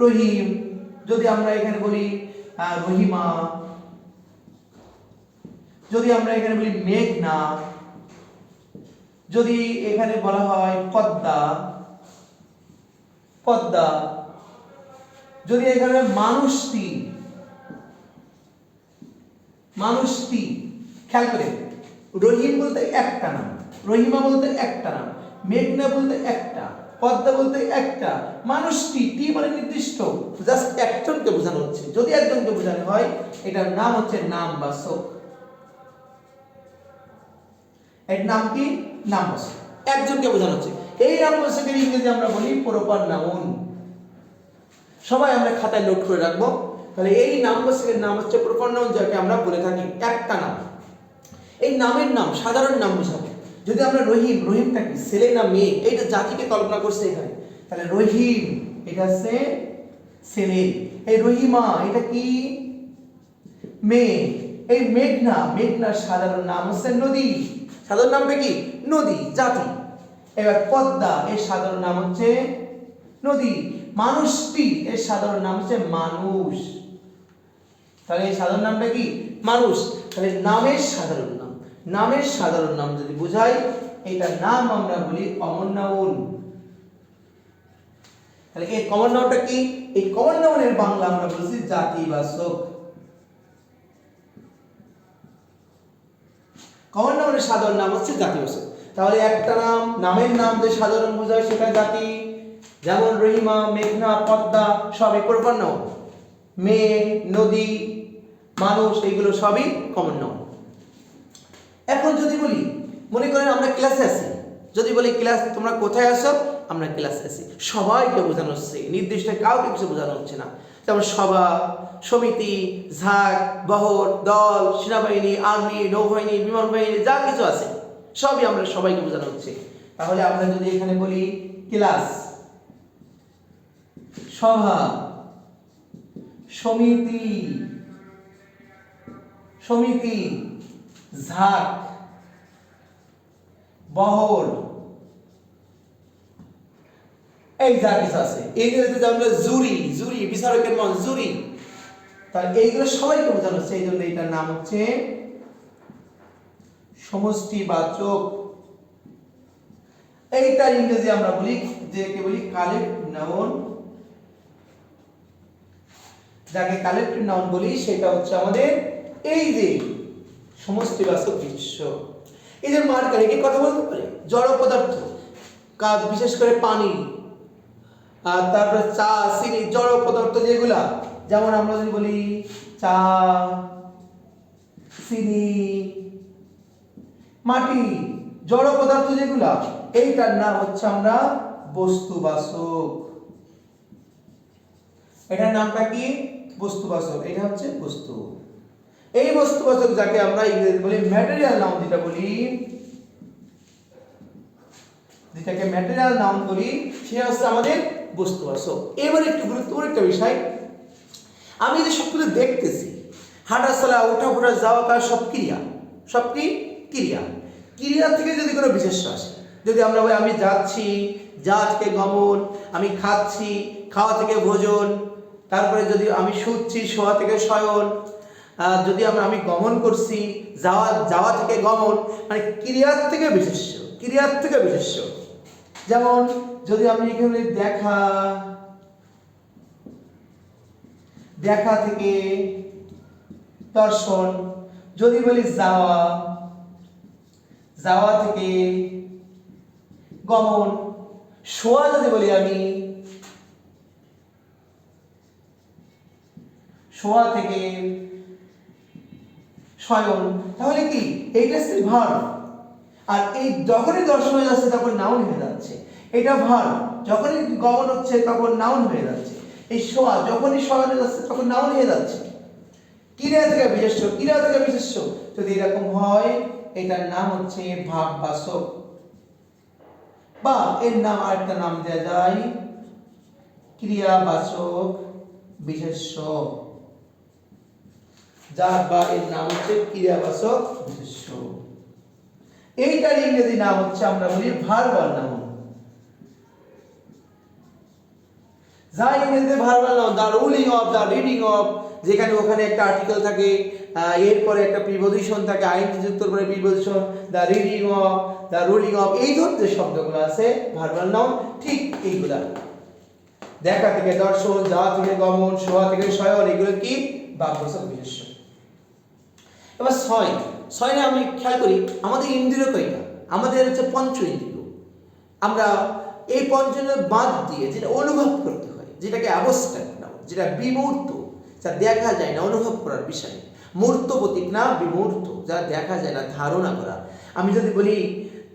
রহিম, যদি আমরা এখানে বলি রহিমা, যদি আমরা এখানে বলি মেঘনা, যদি এখানে বলা হয় পদ্মা পদ্মা, যদি এখানে মানুষটি মানুষটি, খেয়াল করে, রহিম বলতে একটা নাম, রহিমা বলতে একটা নাম, মেঘনা বলতে একটা। পদ্মা বলতে একটা। মানুষটি টি মানে নির্দিষ্ট? জাস্ট একজনকে বোঝানো হচ্ছে। যদি একজনকে বোঝানো হয়, এটার নাম হচ্ছে নাম বাসক। এর নাম কি? নাম বাসক। একজনকে বোঝানো হচ্ছে। এই নাম বাসকের ইংরেজি আমরা বলি প্রপার নাউন। সবাই আমরা খাতায় নোট করে রাখব। তাহলে এই নাম বাসকের নাম হচ্ছে প্রপার নাউন, যাকে আমরা বলে থাকি একটা নাম। এই নামের নাম, সাধারণ নাম বোঝাবো যদি আমরা রহিম, রহিমটা কি? ছেলে না মেয়ে? এইটা জাতিকে কল্পনা করছে এখানে। তাহলে রহিম, এটা হচ্ছে ছেলে। এই রহিমা, এটা কি? মেয়ে এই মেঘনা, মেঘনার সাধারণ নাম হচ্ছে নদী। সাধারণ নামটা কি? নদী, জাতি। এবার পদ্মা, এর সাধারণ নাম হচ্ছে নদী। মানুষটি এর সাধারণ নাম হচ্ছে মানুষ। তাহলে এই সাধারণ নামটা কি? মানুষ। তাহলে নামের সাধারণ নাম। নামের সাধারণ নাম যদি বোঝাই, এটার নাম আমরা বলি কমন নাউন তাহলে এই কমন নাউনটা কি? এই কমন নাউনের বাংলা আমরা বলছি জাতিবাচক কমন নাউনের সাধারণ নাম হচ্ছে জাতিবাচক তাহলে একটা নাম, নামের নাম যে সাধারণ বোঝায় সেটা জাতি। যেমন রহিমা, মেঘনা, পদ্মা সবই প্রপার নাউন মেয়ে নদী, মানুষ, এগুলো সবই কমন নাউন এখন যদি বলি, মনে করেন আমরা ক্লাসে আছি। যদি বলি, ক্লাস, তোমরা কোথায় আসো আমরা ক্লাসে আছি। সবাইকে বোঝানো হচ্ছে। নির্দিষ্ট কাউকে কিছু বোঝানো হচ্ছে না। যেমন সভা, সমিতি, ঝাঁক, বহর, দল, সেনাবাহিনী, আর্মি, নৌবাহিনী বিমান বাহিনী যা কিছু আছে, সবই আমরা সবাইকে বোঝানো হচ্ছে। তাহলে আমরা যদি এখানে বলি, ক্লাস, সভা, সমিতি সমিতি, ঝাঁক বহর এই যা কিছু আছে। ইংরেজিতে যেমন জুরি জুরি, বিচারকের মন, জুরি। তাহলে এইগুলো সবাইকে বোঝানো হচ্ছে। এই জন্য এটার নাম হচ্ছে সমষ্টিবাচক। এইটার ইংরেজি আমরা বলি যে কে বলি কালেক্ট নাউন। যাকে কালেক্টিভ নাউন বলি, সেটা হচ্ছে আমাদের এই যে সমষ্টিবাচক দৃশ্য। যে মার্কার একে কথা বলতে পারে? জড় পদার্থ কাজ বিশেষ করে পানি। আর তারপরে চা, চিনি, জড় পদার্থ যেগুলা, যেমন আমরা যদি বলি চা, চিনি, মাটি, জড় পদার্থ যেগুলা, এইটার নাম হচ্ছে আমরা বস্তুবাচক। এটার নামটা কি? বস্তুবাচক। এটা হচ্ছে বস্তু। এই বস্তুবাচক যাকে আমরা ইংরেজি বলি ম্যাটেরিয়াল নাউন যেটা বলি, যেটাকে ম্যাটেরিয়াল নাউন বলি সেটা হচ্ছে আমাদের বস্তুবাচক এবার একটু গুরুত্বপূর্ণ একটা বিষয়। আমি যে সবকিছু দেখতেছি, হাঁটা চলা, ওঠা ফোটা যাওয়া কাজ, সব ক্রিয়া, সব কি? ক্রিয়া। ক্রিয়া থেকে যদি কোনো বিশেষ আসে, যদি আমরা বলি, আমি যাচ্ছি যা থেকে গমন, আমি খাচ্ছি, খাওয়া থেকে ভোজন, তারপরে যদি আমি শুচ্ছি, শোয়া থেকে শয়ন যদি আমরা আমি গমন করছি, যাওয়া যাওয়া থেকে গমন মানে ক্রিয়ার থেকে বিশেষ্য, ক্রিয়ার থেকে বিশেষ্য। যেমন, যদি আমি এখানে দেখা দেখা থেকে দর্শন, যদি বলি যাওয়া যাওয়া থেকে গমন, শোয়া যদি বলি আমি, শোয়া থেকে শয়ন তাহলে কি? এইটা হচ্ছে ভার। আর এই যখনই দর্শন হয়ে যাচ্ছে, তখন নাউন হয়ে যাচ্ছে। এটা ভার। যখনই গমন হচ্ছে, তখন নাউন হয়ে যাচ্ছে। এই শোয়া, যখনই শয়ন যাচ্ছে, তখন নাউন হয়ে যাচ্ছে। ক্রিয়া থেকে বিশেষ্য? ক্রিয়া থেকে বিশেষ্য? যদি এরকম হয়, এটার নাম হচ্ছে ভাববাচক বা এর নাম আরেকটা নাম দেওয়া যায় ক্রিয়াবাচক বিশেষ্য। যার বা এর নাম হচ্ছে ক্রিয়াবাচক বিশেষ্য। এইটার ইংরেজি নাম হচ্ছে আমরা বলি ভার্বাল নাউন যা ইংরেজিতে verbal noun the ruling of the reading of যেখানে ওখানে একটা আর্টিকেল থাকে এরপরে একটা প্রিপোজিশন থাকে, আইনটি যুক্ত পরে preposition the reading of the ruling of এই ধরনের শব্দগুলো আছে, ভার্বাল নাউন ঠিক এইগুলা। দেখা থেকে দর্শন যা থেকে গমন, শোয়া থেকে শয়ন, এগুলো কি? বাক্যসব বিশেষ্য। এবার ছয়। ছয় আমি খেয়াল করি, আমাদের ইন্দ্রিয় কয়টা? আমাদের হচ্ছে পঞ্চ ইন্দ্রিয়। আমরা এই পঞ্চেন্দ্র বাদ দিয়ে যেটা অনুভব করতে হয়, যেটাকে অ্যাবস্ট্রাক্ট নাও যেটা বিমূর্ত, যা দেখা যায় না অনুভব করার বিষয়। মূর্ত প্রতীক না, বিমূর্ত, যা দেখা যায় না, ধারণা করা। আমি যদি বলি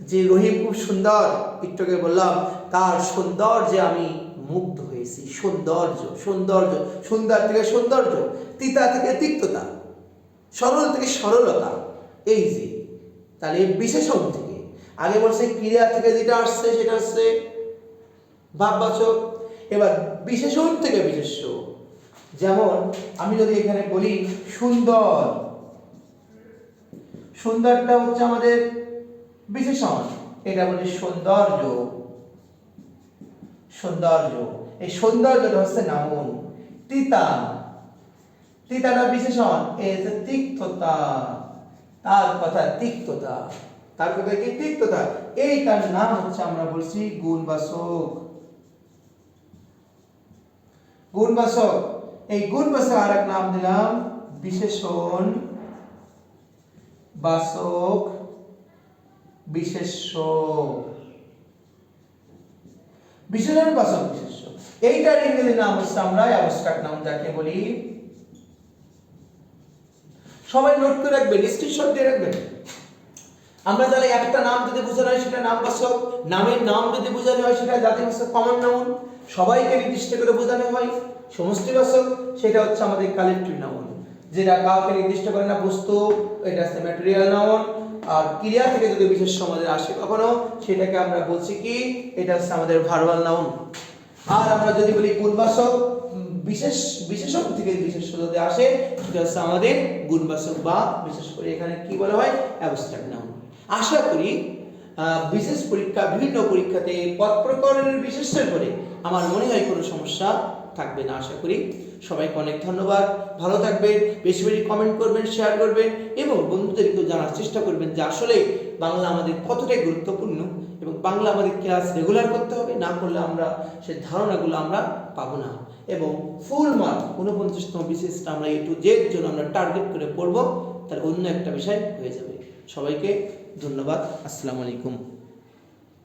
যে রহিম খুব সুন্দর একটু আগে বললাম, তার সৌন্দর্যে আমি মুগ্ধ হয়েছি। সৌন্দর্য সৌন্দর্য, সুন্দর থেকে সৌন্দর্য, তিতা থেকে তিক্ততা। সরল থেকে সরলতা, এই যে। তাহলে বিশেষণ থেকে। আগে বলছে, ক্রিয়া থেকে যেটা আসছে, সেটা আসছে ভাববাচক। এবার বিশেষণ থেকে বিশেষ্য। যেমন, আমি যদি এখানে বলি সুন্দর, সুন্দরটা হচ্ছে আমাদের বিশেষণ। এটা বলি সৌন্দর্য। সৌন্দর্য। এই সৌন্দর্যটা হচ্ছে নামন। তিতা। তিতাটা বিশেষণ এই যে তিক্ততা। তার কথা তিক্ততা। তার কথা কি তিক্ততা? এই তার নাম হচ্ছে আমরা বলছি গুণবাচক গুণবাচক এই গুণবাচক আর এক নাম দিলাম, বিশেষণ বাচক বিশেষ্য বিশেষণ। বাচক বিশেষ্য এইটার ইংরেজি নাম হচ্ছে আমরা অ্যাবস্ট্রাক্ট নাম যাকে বলি সবাই নোট করে রাখবেন স্ক্রিনশট দিয়ে রাখবেন। আমরা তাহলে একটা নাম যদি বোঝানো হয়, সেটা নাম বাচক নামের নাম যদি বোঝানো হয়, সেটা জাতি বাচক কমন নাউন সবাইকে নির্দিষ্ট করে বোঝানো হয়, সমষ্টি বাচক সেটা হচ্ছে আমাদের কালেক্টিভ নাউন যেটা কাউকে নির্দিষ্ট করে না, বস্তু, এটা হচ্ছে ম্যাটেরিয়াল নাউন আর ক্রিয়া থেকে যদি বিশেষ সমাজে আসে কখনো, সেটাকে আমরা বলছি কি, এটা হচ্ছে আমাদের ভার্বাল নাউন আর আমরা যদি বলি গুণবাচক বিশেষ, বিশেষণ থেকে বিশেষ যদি আসে, সেটা হচ্ছে আমাদের গুণবাচক বা বিশেষ করে এখানে কি বলা হয়? অ্যাবস্ট্রাক্ট নাউন আশা করি বিশেষ পরীক্ষা, বিভিন্ন পরীক্ষাতে পদ প্রকরণের বিশেষের করে আমার মনে হয় কোনো সমস্যা থাকবে না, আশা করি। সবাইকে অনেক ধন্যবাদ। ভালো থাকবেন, বেশি বেশি কমেন্ট করবেন শেয়ার করবেন এবং বন্ধুদেরকেও জানার চেষ্টা করবেন যে আসলে বাংলা আমাদের কতটাই গুরুত্বপূর্ণ। বাংলা আমাদের ক্লাস রেগুলার করতে হবে, না করলে আমরা সেই ধারণাগুলো আমরা পাবো না। এবং ফুল মার্ক ঊনপঞ্চাশতম বিশেষটা আমরা এ টু জেড জন্য আমরা টার্গেট করে পড়ব, তার অন্য একটা বিষয় হয়ে যাবে। সবাইকে ধন্যবাদ, আসসালামু আলাইকুম।